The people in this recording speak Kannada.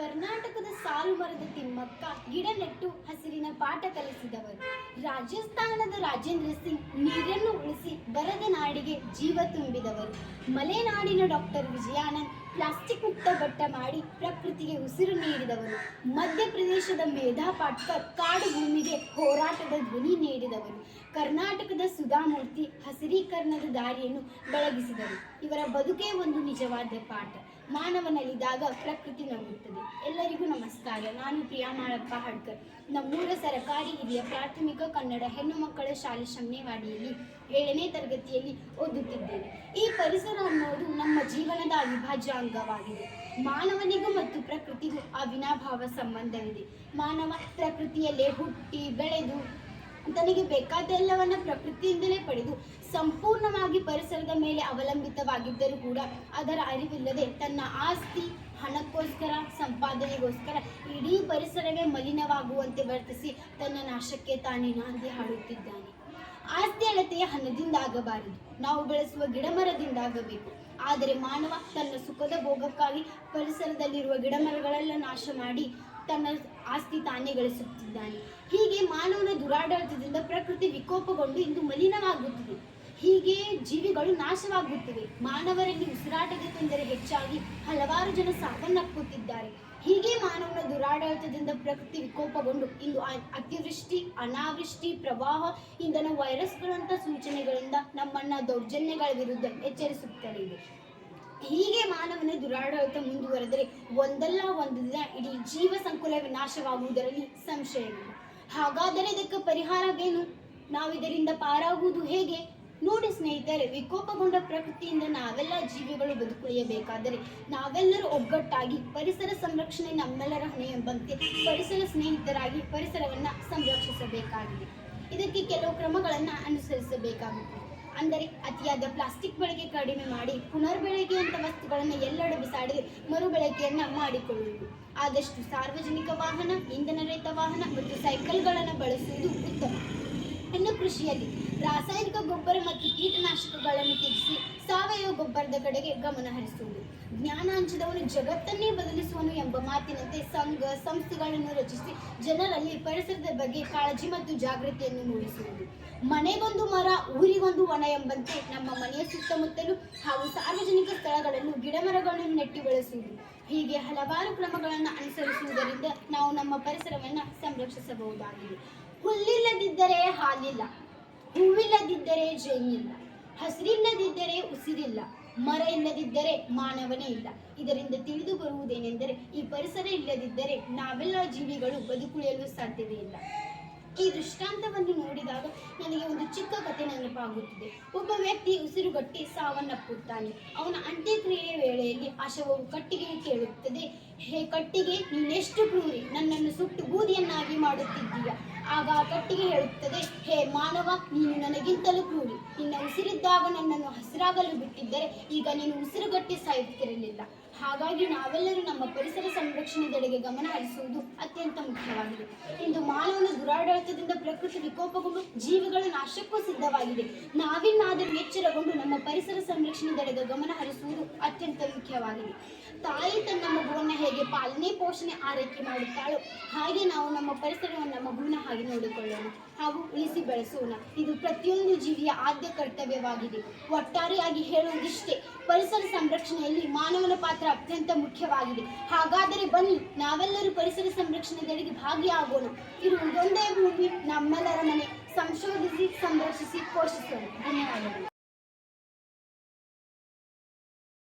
ಕರ್ನಾಟಕದ ಸಾಲು ಮರದ ತಿಮ್ಮಕ್ಕ ಗಿಡ ನೆಟ್ಟು ಹಸಿರಿನ ಪಾಠ ಕಲಿಸಿದವರು. ರಾಜಸ್ಥಾನದ ರಾಜೇಂದ್ರ ಸಿಂಗ್ ನೀರನ್ನು ಉಳಿಸಿ ಬರದ ನಾಡಿಗೆ ಜೀವ ತುಂಬಿದವರು. ಮಲೆನಾಡಿನ ಡಾಕ್ಟರ್ ವಿಜಯಾನಂದ್ ಪ್ಲಾಸ್ಟಿಕ್ ಮುಕ್ತ ಬಟ್ಟ ಮಾಡಿ ಪ್ರಕೃತಿಗೆ ಉಸಿರು ನೀಡಿದವರು. ಮಧ್ಯಪ್ರದೇಶದ ಮೇಧಾ ಪಾಟ್ಕರ್ ಕಾಡು ಭೂಮಿಗೆ ಹೋರಾಟದ ಧ್ವನಿ ನೀಡಿದವರು. ಕರ್ನಾಟಕದ ಸುಧಾಮೂರ್ತಿ ಹಸಿರೀಕರಣದ ದಾರಿಯನ್ನು ಬೆಳಗಿಸಿದರು. ಇವರ ಬದುಕೇ ಒಂದು ನಿಜವಾದ ಪಾಠ. ಮಾನವನಲ್ಲಿದ್ದಾಗ ಪ್ರಕೃತಿ ನಂಬುತ್ತದೆ ಎಲ್ಲರಿಗೂ ನಮಸ್ಕಾರ. ನಾನು ಪ್ರಿಯಾ ಮಾಳಪ್ಪ ಹಡ್ಕರ್. ನಮ್ಮೂರ ಸರಕಾರಿ ಹಿರಿಯ ಪ್ರಾಥಮಿಕ ಕನ್ನಡ ಹೆಣ್ಣು ಮಕ್ಕಳ ಶಾಲೆ ಶಮ್ನೇವಾಡಿಯಲ್ಲಿ ಏಳನೇ ತರಗತಿಯಲ್ಲಿ ಓದುತ್ತಿದ್ದೇನೆ. ಈ ಪರಿಸರ ಅನ್ನೋದು ನಮ್ಮ ಜೀವನದ ಅವಿಭಾಜ್ಯ ಅಂಗವಾಗಿದೆ. ಮಾನವನಿಗೂ ಮತ್ತು ಪ್ರಕೃತಿಗೂ ಅವಿನಾಭಾವ ಸಂಬಂಧವಿದೆ. ಮಾನವ ಪ್ರಕೃತಿಯಲ್ಲೇ ಹುಟ್ಟಿ ಬೆಳೆದು, ತನಗೆ ಬೇಕಾದೆಲ್ಲವನ್ನ ಪ್ರಕೃತಿಯಿಂದಲೇ ಪಡೆದು ಸಂಪೂರ್ಣವಾಗಿ ಪರಿಸರದ ಮೇಲೆ ಅವಲಂಬಿತವಾಗಿದ್ದರೂ ಕೂಡ ಅದರ ಅರಿವಿಲ್ಲದೆ ತನ್ನ ಆಸ್ತಿ, ಹಣಕ್ಕೋಸ್ಕರ, ಸಂಪಾದನೆಗೋಸ್ಕರ ಇಡೀ ಪರಿಸರವೇ ಮಲಿನವಾಗುವಂತೆ ವರ್ತಿಸಿ ತನ್ನ ನಾಶಕ್ಕೆ ತಾನೇ ನಾಂದಿ ಹಾಡುತ್ತಿದ್ದಾನೆ. ಆಸ್ತಿ ಅಳತೆಯ ಹಣದಿಂದ ಆಗಬಾರದು ನಾವು ಬೆಳೆಸುವ ಗಿಡಮರದಿಂದಾಗಬೇಕು. ಆದರೆ ಮಾನವ ತನ್ನ ಸುಖದ ಭೋಗಕ್ಕಾಗಿ ಪರಿಸರದಲ್ಲಿರುವ ಗಿಡಮರಗಳೆಲ್ಲ ನಾಶ ಮಾಡಿ ತನ್ನ ಆಸ್ತಿ ತಾನೇ ಗಳಿಸುತ್ತಿದ್ದಾನೆ. ಹೀಗೆ ಮಾನವನ ದುರಾಡಳಿತದಿಂದ ಪ್ರಕೃತಿ ವಿಕೋಪಗೊಂಡು ಇಂದು ಮಲಿನವಾಗುತ್ತಿದೆ. ಹೀಗೆ ಜೀವಿಗಳು ನಾಶವಾಗುತ್ತಿವೆ. ಮಾನವರಲ್ಲಿ ಉಸಿರಾಟದ ತೊಂದರೆ ಹೆಚ್ಚಾಗಿ ಹಲವಾರು ಜನ ಸಾವನ್ನಪ್ಪುತ್ತಿದ್ದಾರೆ. ಹೀಗೆ ಮಾನವನ ದುರಾಡಳಿತದಿಂದ ಪ್ರಕೃತಿ ವಿಕೋಪಗೊಂಡು ಇಂದು ಅತಿವೃಷ್ಟಿ, ಅನಾವೃಷ್ಟಿ, ಪ್ರವಾಹ, ಇಂಧನ ವೈರಸ್ಗಳಂತ ಸೂಚನೆಗಳಿಂದ ನಮ್ಮನ್ನ ದೌರ್ಜನ್ಯಗಳ ವಿರುದ್ಧ ಎಚ್ಚರಿಸುತ್ತಲೇ ಇದೆ. ಹೀಗೆ ಮಾನವನ ದುರಾಡಳಿತ ಮುಂದುವರೆದರೆ ಒಂದಲ್ಲ ಒಂದು ದಿನ ಇಡೀ ಜೀವ ಸಂಕುಲ ವಿನಾಶವಾಗುವುದರಲ್ಲಿ ಸಂಶಯವಿಲ್ಲ. ಹಾಗಾದರೆ ಇದಕ್ಕೆ ಪರಿಹಾರವೇನು? ನಾವು ಇದರಿಂದ ಪಾರಾಗುವುದು ಹೇಗೆ? ನೋಡಿ ಸ್ನೇಹಿತರೆ, ವಿಕೋಪಗೊಂಡ ಪ್ರಕೃತಿಯಿಂದ ನಾವೆಲ್ಲ ಜೀವಿಗಳು ಬದುಕುಳಿಯಬೇಕಾದರೆ ನಾವೆಲ್ಲರೂ ಒಗ್ಗಟ್ಟಾಗಿ ಪರಿಸರ ಸಂರಕ್ಷಣೆ ನಮ್ಮೆಲ್ಲರ ಹೊಣೆ ಎಂಬಂತೆ ಪರಿಸರ ಸ್ನೇಹಿತರಾಗಿ ಪರಿಸರವನ್ನು ಸಂರಕ್ಷಿಸಬೇಕಾಗಿದೆ. ಇದಕ್ಕೆ ಕೆಲವು ಕ್ರಮಗಳನ್ನು ಅನುಸರಿಸಬೇಕಾಗುತ್ತದೆ. ಅಂದರೆ ಅತಿಯಾದ ಪ್ಲಾಸ್ಟಿಕ್ ಬಳಕೆ ಕಡಿಮೆ ಮಾಡಿ ಪುನರ್ಬಳಕೆಯಂತ ವಸ್ತುಗಳನ್ನು ಎಲ್ಲೆಡೆ ಬಿಸಾಡಿ ಮರುಬಳಕೆಯನ್ನು ಮಾಡಿಕೊಳ್ಳುವುದು. ಆದಷ್ಟು ಸಾರ್ವಜನಿಕ ವಾಹನ, ಇಂಧನ ರಹಿತ ವಾಹನ ಮತ್ತು ಸೈಕಲ್ಗಳನ್ನು ಬಳಸುವುದು ಉತ್ತಮ. ಕೃಷಿಯಲ್ಲಿ ರಾಸಾಯನಿಕ ಗೊಬ್ಬರ ಮತ್ತು ಕೀಟನಾಶಕಗಳನ್ನು ತ್ಯಜಿಸಿ ಸಾವಯವ ಗೊಬ್ಬರದ ಕಡೆಗೆ ಗಮನ ಹರಿಸುವುದು. ಜ್ಞಾನಾಂಶದವನು ಜಗತ್ತನ್ನೇ ಬದಲಿಸುವನು ಎಂಬ ಮಾತಿನಂತೆ ಸಂಘ, ಸಂಸ್ಥೆಗಳನ್ನು ರಚಿಸಿ ಜನರಲ್ಲಿ ಪರಿಸರದ ಬಗ್ಗೆ ಕಾಳಜಿ ಮತ್ತು ಜಾಗೃತಿಯನ್ನು ಮೂಡಿಸುವುದು. ಮನೆಗೊಂದು ಮರ ಊರಿಗೊಂದು ವನ ಎಂಬಂತೆ ನಮ್ಮ ಮನೆಯ ಸುತ್ತಮುತ್ತಲು ಹಾಗೂ ಸಾರ್ವಜನಿಕ ಸ್ಥಳಗಳನ್ನು ಗಿಡಮರಗಳನ್ನು ನೆಟ್ಟು ಬೆಳೆಸುವುದು. ಹೀಗೆ ಹಲವಾರು ಕ್ರಮಗಳನ್ನು ಅನುಸರಿಸುವುದರಿಂದ ನಾವು ನಮ್ಮ ಪರಿಸರವನ್ನು ಸಂರಕ್ಷಿಸಬಹುದಾಗಿದೆ. ಹುಲ್ಲಿಲ್ಲದಿದ್ದರೆ ಹಾಲಿಲ್ಲ, ಹೂವಿಲ್ಲದಿದ್ದರೆ ಜೇನಿಲ್ಲ, ಹಸಿರಿಲ್ಲದಿದ್ದರೆ ಉಸಿರಿಲ್ಲ ಮರ ಇಲ್ಲದಿದ್ದರೆ ಮಾನವನೇ ಇಲ್ಲ. ಇದರಿಂದ ತಿಳಿದು ಬರುವುದೇನೆಂದರೆ, ಈ ಪರಿಸರ ಇಲ್ಲದಿದ್ದರೆ ನಾವೆಲ್ಲ ಜೀವಿಗಳು ಬದುಕುಳಿಯಲು ಸಾಧ್ಯವೇ ಇಲ್ಲ. ಈ ದೃಷ್ಟಾಂತವನ್ನು ನೋಡಿದಾಗ ನನಗೆ ಒಂದು ಚಿಕ್ಕ ಕಥೆ ನೆನಪಾಗುತ್ತಿದೆ. ಒಬ್ಬ ವ್ಯಕ್ತಿ ಉಸಿರುಗಟ್ಟಿ ಸಾವನ್ನಪ್ಪುತ್ತಾನೆ. ಅವನ ಅಂತ್ಯಕ್ರಿಯೆಯ ವೇಳೆಯಲ್ಲಿ ಆ ಶವವು ಕಟ್ಟಿಗೆ ಕೇಳುತ್ತದೆ. ಹೇ ಕಟ್ಟಿಗೆ, ನೀನೆಷ್ಟು ಕ್ರೂರಿ, ನನ್ನನ್ನು ಸುಟ್ಟು ಬೂದಿಯನ್ನಾಗಿ ಮಾಡುತ್ತಿದ್ದೀಯ? ಆಗ ಕಟ್ಟಿಗೆ ಹೇಳುತ್ತದೆ, ಹೇ ಮಾನವ, ನೀನು ನನಗಿಂತಲೂ ಕೂಡಿ ನಿನ್ನ ಉಸಿರಿದ್ದಾಗ ನನ್ನನ್ನು ಹಸಿರಾಗಲು ಬಿಟ್ಟಿದ್ದರೆ ಈಗ ನೀನು ಉಸಿರುಗಟ್ಟಿ ಸಾಯುತ್ತಿರಲಿಲ್ಲ. ಹಾಗಾಗಿ ನಾವೆಲ್ಲರೂ ನಮ್ಮ ಪರಿಸರ ಸಂರಕ್ಷಣೆದೆಡೆಗೆ ಗಮನ ಹರಿಸುವುದು ಅತ್ಯಂತ ಮುಖ್ಯವಾಗಿದೆ. ಇಂದು ಮಾನವನ ದುರಾಡಳಿತದಿಂದ ಪ್ರಕೃತಿ ವಿಕೋಪಗೊಂಡು ಜೀವಿಗಳ ನಾಶಕ್ಕೂ ಸಿದ್ಧವಾಗಿದೆ. ನಾವಿನ್ನಾದರೂ ಎಚ್ಚರಗೊಂಡು ನಮ್ಮ ಪರಿಸರ ಸಂರಕ್ಷಣೆದೆಡೆಗೆ ಗಮನ ಹರಿಸುವುದು ಅತ್ಯಂತ ಮುಖ್ಯವಾಗಿದೆ. ತಾಯಿ ತನ್ನ ಮಗುವನ್ನು ಹೇಗೆ ಪಾಲನೆ, ಪೋಷಣೆ, ಆರೈಕೆ ಮಾಡುತ್ತಾಳೋ, ಹಾಗೆ ನಾವು ನಮ್ಮ ಪರಿಸರವನ್ನು ಮಗುವಿನ ಹಾಗೆ ನೋಡಿಕೊಳ್ಳೋಣ. ಹಾಗೂ ಉಳಿಸಿ ಬೆಳೆಸೋಣ. ಇದು ಪ್ರತಿಯೊಂದು ಜೀವಿಯ ಆದ್ಯ ಕರ್ತವ್ಯವಾಗಿದೆ. ಒಟ್ಟಾರೆಯಾಗಿ ಹೇಳುವುದಿಷ್ಟೇ, ಪರಿಸರ ಸಂರಕ್ಷಣೆಯಲ್ಲಿ ಮಾನವನ ಪಾತ್ರ ಅತ್ಯಂತ ಮುಖ್ಯವಾಗಿದೆ. ಹಾಗಾದರೆ ಬನ್ನಿ, ನಾವೆಲ್ಲರೂ ಪರಿಸರ ಸಂರಕ್ಷಣೆಗಳಿಗೆ ಭಾಗಿಯಾಗೋಣ. ಇರುವುದೊಂದೇ ಭೂಮಿ, ನಮ್ಮೆಲ್ಲರ ಮನೆ. ಸಂಶೋಧಿಸಿ, ಸಂರಕ್ಷಿಸಿ, ಪೋಷಿಸೋಣ. ಧನ್ಯವಾದಗಳು.